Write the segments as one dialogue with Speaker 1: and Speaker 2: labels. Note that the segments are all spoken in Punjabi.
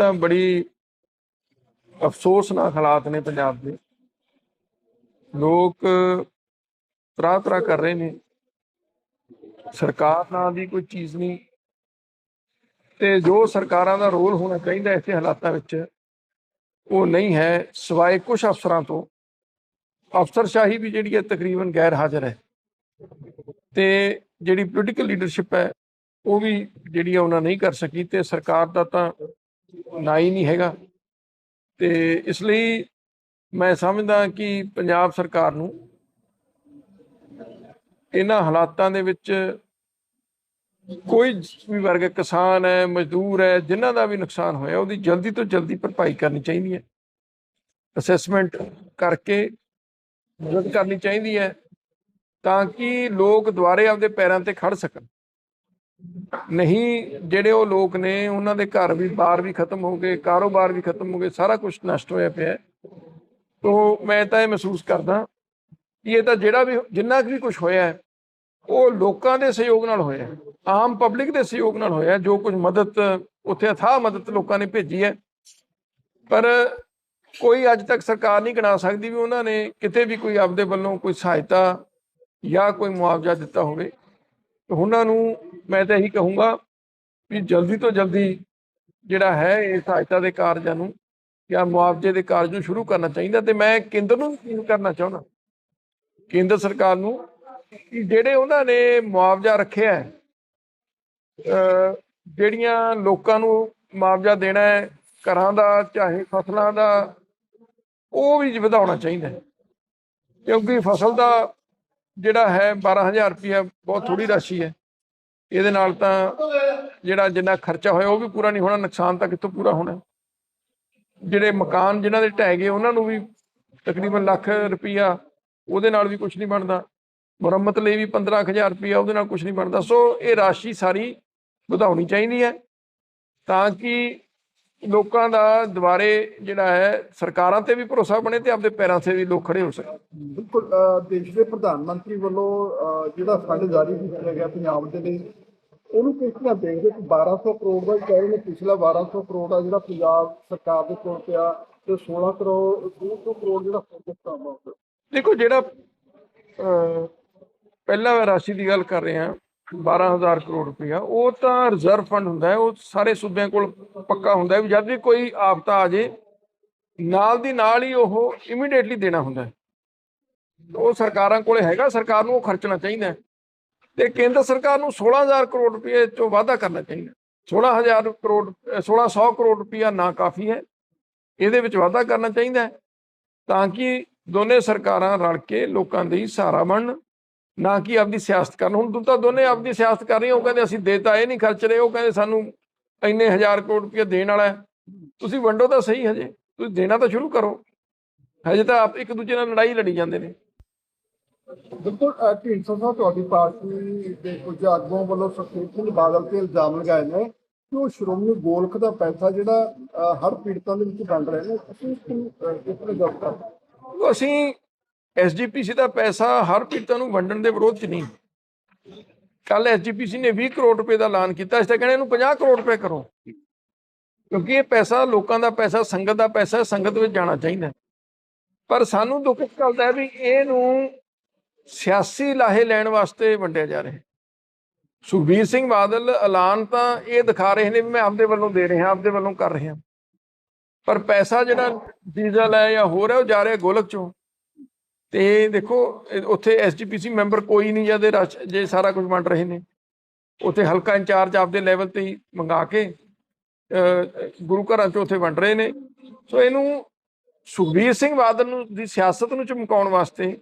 Speaker 1: ਤਾਂ ਬੜੀ ਅਫਸੋਸਨਾਕ ਹਾਲਾਤ ਨੇ ਪੰਜਾਬ ਦੇ। ਲੋਕ ਤਰਾਹ ਤਰਾਹ ਕਰ ਰਹੇ ਨੇ। ਸਰਕਾਰ ਨਾਂ ਦੀ ਕੋਈ ਚੀਜ਼ ਨਹੀਂ। ਤੇ ਜੋ ਸਰਕਾਰਾਂ ਦਾ ਰੋਲ ਹੋਣਾ ਚਾਹੀਦਾ ਇੱਥੇ ਹਾਲਾਤਾਂ ਵਿੱਚ, ਉਹ ਨਹੀਂ ਹੈ ਸਿਵਾਏ ਕੁਝ ਅਫਸਰਾਂ ਤੋਂ। ਅਫਸਰਸ਼ਾਹੀ ਵੀ ਜਿਹੜੀ ਹੈ ਤਕਰੀਬਨ ਗੈਰ ਹਾਜ਼ਰ ਹੈ। ਤੇ ਜਿਹੜੀ ਪੋਲੀਟੀਕਲ ਲੀਡਰਸ਼ਿਪ ਹੈ, ਉਹ ਵੀ ਜਿਹੜੀ ਹੈ ਉਹਨਾਂ ਨਹੀਂ ਕਰ ਸਕੀ ਤੇ ਸਰਕਾਰ ਦਾ ਤਾਂ ਨਾ ਹੀ ਨਹੀਂ ਹੈਗਾ। ਤੇ ਇਸ ਲਈ ਮੈਂ ਸਮਝਦਾ ਕਿ ਪੰਜਾਬ ਸਰਕਾਰ ਨੂੰ ਇਹਨਾਂ ਹਾਲਾਤਾਂ ਦੇ ਵਿੱਚ ਕੋਈ ਵੀ ਵਰਗ ਕਿਸਾਨ ਹੈ, ਮਜ਼ਦੂਰ ਹੈ, ਜਿਨ੍ਹਾਂ ਦਾ ਵੀ ਨੁਕਸਾਨ ਹੋਇਆ, ਉਹਦੀ ਜਲਦੀ ਤੋਂ ਜਲਦੀ ਭਰਪਾਈ ਕਰਨੀ ਚਾਹੀਦੀ ਹੈ। ਅਸੈਸਮੈਂਟ ਕਰਕੇ ਮਦਦ ਕਰਨੀ ਚਾਹੀਦੀ ਹੈ ਤਾਂ ਕਿ ਲੋਕ ਦੁਆਰੇ ਆਪਦੇ ਪੈਰਾਂ ਤੇ ਖੜ ਸਕਣ। ਨਹੀਂ, ਜਿਹੜੇ ਉਹ ਲੋਕ ਨੇ, ਉਹਨਾਂ ਦੇ ਘਰ ਵੀ ਬਾਹਰ ਵੀ ਖਤਮ ਹੋ ਗਏ, ਕਾਰੋਬਾਰ ਵੀ ਖਤਮ ਹੋ ਗਏ, ਸਾਰਾ ਕੁਝ ਨਸ਼ਟ ਹੋਇਆ ਪਿਆ ਹੈ। ਤੋ ਮੈਂ ਤਾਂ ਇਹ ਮਹਿਸੂਸ ਕਰਦਾ ਕਿ ਇਹ ਤਾਂ ਜਿਹੜਾ ਵੀ, ਜਿੰਨਾ ਕੁ ਵੀ ਕੁਝ ਹੋਇਆ ਉਹ ਲੋਕਾਂ ਦੇ ਸਹਿਯੋਗ ਨਾਲ ਹੋਇਆ ਆਮ ਪਬਲਿਕ ਦੇ ਸਹਿਯੋਗ ਨਾਲ ਹੋਇਆ ਜੋ ਕੁਝ ਮਦਦ, ਉੱਥੇ ਅਥਾਹ ਮਦਦ ਲੋਕਾਂ ਨੇ ਭੇਜੀ ਹੈ ਪਰ ਕੋਈ ਅੱਜ ਤੱਕ ਸਰਕਾਰ ਨਹੀਂ ਗਿਣਾ ਸਕਦੀ ਵੀ ਉਹਨਾਂ ਨੇ ਕਿਤੇ ਵੀ ਕੋਈ ਆਪਦੇ ਵੱਲੋਂ ਕੋਈ ਸਹਾਇਤਾ ਜਾਂ ਕੋਈ ਮੁਆਵਜ਼ਾ ਦਿੱਤਾ ਹੋਵੇ ਉਹਨਾਂ ਨੂੰ ਮੈਂ ਤਾਂ ਇਹੀ ਕਹੂੰਗਾ ਵੀ ਜਲਦੀ ਤੋਂ ਜਲਦੀ ਜਿਹੜਾ ਹੈ ਇਹ ਸਹਾਇਤਾ ਦੇ ਕਾਰਜਾਂ ਨੂੰ ਜਾਂ ਮੁਆਵਜ਼ੇ ਦੇ ਕਾਰਜ ਨੂੰ ਸ਼ੁਰੂ ਕਰਨਾ ਚਾਹੀਦਾ ਤੇ ਮੈਂ ਕੇਂਦਰ ਨੂੰ ਅਪੀਲ ਕਰਨਾ ਚਾਹੁੰਦਾ। ਕੇਂਦਰ ਸਰਕਾਰ ਨੂੰ ਕਿ ਜਿਹੜੇ ਉਹਨਾਂ ਨੇ ਮੁਆਵਜ਼ਾ ਰੱਖਿਆ ਹੈ ਜਿਹੜੀਆਂ ਲੋਕਾਂ ਨੂੰ ਮੁਆਵਜ਼ਾ ਦੇਣਾ ਹੈ, ਘਰਾਂ ਦਾ ਚਾਹੇ ਫਸਲਾਂ ਦਾ, ਉਹ ਵੀ ਵਧਾਉਣਾ ਚਾਹੀਦਾ ਕਿਉਂਕਿ ਫਸਲ ਦਾ ਜਿਹੜਾ ਹੈ 12000 ਰੁਪਇਆ ਬਹੁਤ ਥੋੜੀ ਰਾਸ਼ੀ ਹੈ। ਇਹਦੇ ਨਾਲ ਤਾਂ ਜਿਹੜਾ ਜਿੰਨਾ ਖਰਚਾ ਹੋਇਆ ਉਹ ਵੀ ਪੂਰਾ ਨਹੀਂ ਹੋਣਾ, ਨੁਕਸਾਨ ਤਾਂ ਕਿੱਥੋਂ ਪੂਰਾ ਹੋਣਾ? ਜਿਹੜੇ ਮਕਾਨ ਜਿਨ੍ਹਾਂ ਦੇ ਢਹਿ ਗਏ, ਉਹਨਾਂ ਨੂੰ ਵੀ ਤਕਰੀਬਨ ਲੱਖ ਰੁਪਈਆ ਉਹਦੇ ਨਾਲ ਵੀ ਕੁਝ ਨਹੀਂ ਬਣਦਾ। ਮੁਰੰਮਤ ਲਈ ਵੀ 15000 ਰੁਪਈਆ ਉਹਦੇ ਨਾਲ ਕੁਝ ਨਹੀਂ ਬਣਦਾ। ਸੋ ਇਹ ਰਾਸ਼ੀ ਸਾਰੀ ਵਧਾਉਣੀ ਚਾਹੀਦੀ ਹੈ ਤਾਂ ਕਿ ਲੋਕਾਂ ਦਾ ਦੁਬਾਰੇ ਜਿਹੜਾ ਹੈ ਸਰਕਾਰਾਂ ਤੇ ਵੀ ਭਰੋਸਾ ਬਣੇ ਤੇ ਆਪਦੇ ਪੈਰਾਂ 'ਤੇ ਵੀ ਲੋਕ ਖੜੇ ਹੋ ਸਕਣ
Speaker 2: ਬਿਲਕੁਲ ਦੇਸ਼ ਦੇ ਪ੍ਰਧਾਨ ਮੰਤਰੀ ਵੱਲੋਂ ਜਿਹੜਾ ਫੰਡ ਜਾਰੀ ਕੀਤਾ ਗਿਆ ਪੰਜਾਬ ਦੇ ਲਈ ਉਹਨੂੰ ਕਿਸ ਤਰ੍ਹਾਂ ਦੇਖਦੇ ਕਿ 1200 ਕਰੋੜ ਦਾ ਕਹਿ ਰਹੇ ਨੇ ਪਿਛਲਾ 1200 ਕਰੋੜ ਆ ਜਿਹੜਾ ਪੰਜਾਬ ਸਰਕਾਰ ਦੇ ਕੋਲ ਪਿਆ ਤੇ 16 ਕਰੋੜ 200 ਕਰੋੜ ਜਿਹੜਾ ਕੰਮ ਆ
Speaker 1: ਦੇਖੋ ਜਿਹੜਾ ਪਹਿਲਾ ਰਾਸ਼ੀ ਦੀ ਗੱਲ ਕਰ ਰਹੇ ਹਾਂ 12000 ਕਰੋੜ ਰੁਪਇਆ ਉਹ ਤਾਂ ਰਿਜ਼ਰਵ ਫੰਡ ਹੁੰਦਾ ਹੈ ਉਹ ਸਾਰੇ ਸੂਬਿਆਂ ਕੋਲ ਪੱਕਾ ਹੁੰਦਾ ਵੀ ਜਦ ਵੀ ਕੋਈ ਆਫਤਾ ਆ ਜੇ, ਨਾਲ ਦੀ ਨਾਲ ਹੀ ਉਹ ਇਮੀਡੀਏਟਲੀ ਦੇਣਾ ਹੁੰਦਾ ਹੈ। ਉਹ ਸਰਕਾਰਾਂ ਕੋਲੇ ਹੈਗਾ, ਸਰਕਾਰ ਨੂੰ ਉਹ ਖਰਚਣਾ ਚਾਹੀਦਾ ਹੈ। ਤੇ ਕੇਂਦਰ ਸਰਕਾਰ ਨੂੰ 16000 ਕਰੋੜ ਰੁਪਏ ਚੋਂ ਵਾਧਾ ਕਰਨਾ ਚਾਹੀਦਾ 16000 ਕਰੋੜ, ਅਹ 1600 ਕਰੋੜ ਰੁਪਇਆ ਨਾ ਕਾਫੀ ਹੈ। ਇਹਦੇ ਵਿੱਚ ਵਾਧਾ ਕਰਨਾ ਚਾਹੀਦਾ ਤਾਂ ਕਿ ਦੋਨੇ ਸਰਕਾਰਾਂ ਰਲ ਕੇ ਲੋਕਾਂ ਦੀ ਸਹਾਰਾ ਬਣਨ, ਨਾ ਕਿ ਆਪਦੀ ਸਿਆਸਤ ਕਰਨ। ਹੁਣ ਤੂੰ ਤਾਂ ਦੋਨੇ ਆਪਦੀ ਸਿਆਸਤ ਕਰ ਰਹੀਆਂ, ਉਹ ਕਹਿੰਦੇ ਅਸੀਂ ਦੇਤਾ, ਇਹ ਨਹੀਂ ਖਰਚ ਰਹੇ, ਉਹ ਕਹਿੰਦੇ ਸਾਨੂੰ ਇੰਨੇ ਹਜ਼ਾਰ ਕਰੋੜ ਰੁਪਏ ਦੇਣ ਵਾਲਾ ਤੁਸੀਂ ਵੰਡੋ ਤਾਂ ਸਹੀ ਹਜੇ ਤੁਸੀਂ ਦੇਣਾ ਤਾਂ ਸ਼ੁਰੂ ਕਰੋ। ਹਜੇ ਤਾਂ ਆਪ ਇੱਕ ਦੂਜੇ ਨਾਲ ਲੜਾਈ ਲੜੀ ਜਾਂਦੇ ਨੇ।
Speaker 2: ਬਿਲਕੁਲ ਢੀਂਡਸਾ ਸਾਹਿਬ ਤੁਹਾਡੀ ਪਾਰਟੀ ਦੇ ਕੁਝ ਆਗੂਆਂ ਵੱਲੋਂ ਸੁਖਬੀਰ ਸਿੰਘ ਬਾਦਲ ਤੇ ਇਲਜ਼ਾਮ ਲਗਾਏ ਨੇ ਕਿ ਉਹ ਸ਼੍ਰੋਮਣੀ ਗੋਲਖ ਦਾ ਪੈਸਾ ਜਿਹੜਾ ਹਰ ਪੀੜਤਾਂ ਦੇ ਵਿੱਚ ਵੰਡ ਰਹੇ ਨੇ। ਅਸੀਂ ਇਸ ਨੂੰ ਤਰ੍ਹਾਂ ਗੱਲ
Speaker 1: ਅਸੀਂ ਐਸਜੀਪੀਸੀ ਦਾ ਪੈਸਾ ਹਰ ਪੀੜਤਾਂ ਨੂੰ ਵੰਡਣ ਦੇ ਵਿਰੋਧ 'ਚ ਨਹੀਂ। ਕੱਲ ਐਸਜੀਪੀਸੀ ਨੇ 20 ਕਰੋੜ ਰੁਪਏ ਦਾ ਐਲਾਨ ਕੀਤਾ, ਇਸ ਤੇ ਕਹਿੰਦੇ ਇਹਨੂੰ 50 ਕਰੋੜ ਰੁਪਏ ਕਰੋ। ਕਿਉਂਕਿ ਇਹ ਪੈਸਾ ਲੋਕਾਂ ਦਾ ਪੈਸਾ, ਸੰਗਤ ਦਾ ਪੈਸਾ, ਸੰਗਤ ਵਿੱਚ ਜਾਣਾ ਚਾਹੀਦਾ। ਪਰ ਸਾਨੂੰ ਦੁੱਖ ਇਸ ਗੱਲ ਦਾ ਹੈ ਵੀ ਇਹਨੂੰ ਸਿਆਸੀ ਲਾਹੇ ਲੈਣ ਵਾਸਤੇ ਵੰਡਿਆ ਜਾ ਰਿਹਾ ਸੁਖਬੀਰ ਸਿੰਘ ਬਾਦਲ ਐਲਾਨ ਤਾਂ ਇਹ ਦਿਖਾ ਰਹੇ ਨੇ ਵੀ ਮੈਂ ਆਪਦੇ ਵੱਲੋਂ ਦੇ ਰਿਹਾ, ਆਪਦੇ ਵੱਲੋਂ ਕਰ ਰਿਹਾ। ਪਰ ਪੈਸਾ ਜਿਹੜਾ ਡੀਜ਼ਲ ਹੈ ਜਾਂ ਹੋਰ ਹੈ, ਉਹ ਜਾ ਰਿਹਾ ਗੋਲਕ ਚੋਂ। ਤੇ ਦੇਖੋ, ਇਹ ਉੱਥੇ ਐਸਜੀਪੀਸੀ ਮੈਂਬਰ ਕੋਈ ਨਹੀਂ ਜਦ ਰਸ਼, ਜੇ ਸਾਰਾ ਕੁਝ ਵੰਡ ਰਹੇ ਨੇ। ਉੱਥੇ ਹਲਕਾ ਇੰਚਾਰਜ ਆਪਦੇ ਲੈਵਲ ਤੇ ਹੀ ਮੰਗਾ ਕੇ ਗੁਰੂ ਘਰਾਂ ਚ ਉੱਥੇ ਵੰਡ ਰਹੇ ਨੇ। ਸੋ ਇਹਨੂੰ ਸੁਖਬੀਰ ਸਿੰਘ ਬਾਦਲ ਨੂੰ ਦੀ ਸਿਆਸਤ ਨੂੰ ਚਮਕਾਉਣ ਵਾਸਤੇ,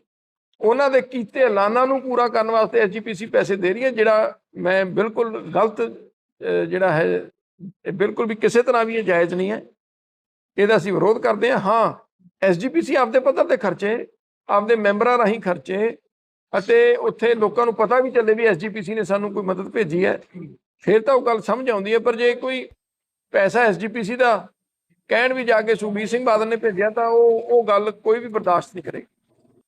Speaker 1: ਉਹਨਾਂ ਦੇ ਕੀਤੇ ਐਲਾਨਾਂ ਨੂੰ ਪੂਰਾ ਕਰਨ ਵਾਸਤੇ ਐਸਜੀਪੀਸੀ ਪੈਸੇ ਦੇ ਰਹੀ ਹੈ, ਜਿਹੜਾ ਮੈਂ ਬਿਲਕੁਲ ਗਲਤ ਜਿਹੜਾ ਹੈ, ਇਹ ਬਿਲਕੁਲ ਵੀ ਕਿਸੇ ਤਰ੍ਹਾਂ ਵੀ ਇਹ ਜਾਇਜ਼ ਨਹੀਂ ਹੈ। ਇਹਦਾ ਅਸੀਂ ਵਿਰੋਧ ਕਰਦੇ ਹਾਂ। ਹਾਂ ਐਸਜੀਪੀਸੀ ਆਪਦੇ ਪੱਧਰ ਤੇ ਖਰਚੇ ਆਪਦੇ ਮੈਂਬਰਾਂ ਰਾਹੀਂ ਖਰਚੇ ਅਤੇ ਉੱਥੇ ਲੋਕਾਂ ਨੂੰ ਪਤਾ ਵੀ ਚੱਲੇ ਵੀ ਐਸਜੀਪੀਸੀ ਨੇ ਸਾਨੂੰ ਕੋਈ ਮਦਦ ਭੇਜੀ ਹੈ। ਫਿਰ ਤਾਂ ਉਹ ਗੱਲ ਸਮਝ ਆਉਂਦੀ ਹੈ, ਪਰ ਜੇ ਕੋਈ ਪੈਸਾ ਐਸਜੀਪੀਸੀ ਦਾ ਕਹਿਣ ਵੀ ਜਾ ਕੇ ਸੁਖਬੀਰ ਸਿੰਘ ਬਾਦਲ ਨੇ ਭੇਜਿਆ ਤਾਂ ਉਹ ਉਹ ਗੱਲ ਕੋਈ ਵੀ ਬਰਦਾਸ਼ਤ ਨਹੀਂ ਕਰੇਗਾ।